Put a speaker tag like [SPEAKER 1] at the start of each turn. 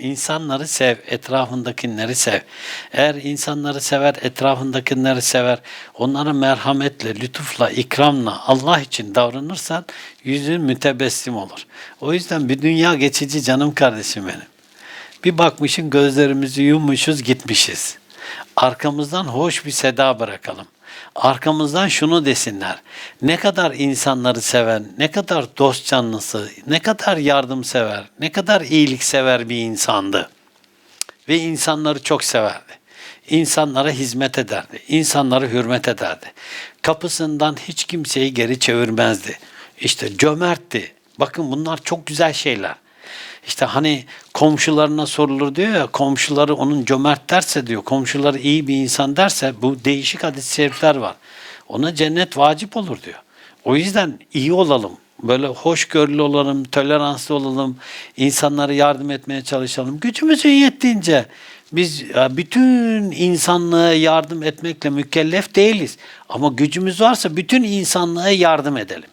[SPEAKER 1] İnsanları sev, etrafındakileri sev. Eğer insanları sever, etrafındakileri sever, onlara merhametle, lütufla, ikramla, Allah için davranırsan yüzün mütebessim olur. O yüzden bir dünya geçici canım kardeşim benim. Bir bakmışın gözlerimizi yummuşuz gitmişiz. Arkamızdan hoş bir seda bırakalım. Arkamızdan şunu desinler. Ne kadar insanları seven, ne kadar dost canlısı, ne kadar yardımsever, ne kadar iyiliksever bir insandı. Ve insanları çok severdi. İnsanlara hizmet ederdi. İnsanlara hürmet ederdi. Kapısından hiç kimseyi geri çevirmezdi. İşte cömertti. Bakın bunlar çok güzel şeyler. İşte hani komşularına sorulur diyor ya komşuları onun cömert derse diyor komşuları iyi bir insan derse bu değişik hadis-i şerifler var. Ona cennet vacip olur diyor. O yüzden iyi olalım. Böyle hoşgörülü olalım, toleranslı olalım, insanlara yardım etmeye çalışalım. Gücümüzün yettiğince biz bütün insanlığa yardım etmekle mükellef değiliz. Ama gücümüz varsa bütün insanlığa yardım edelim.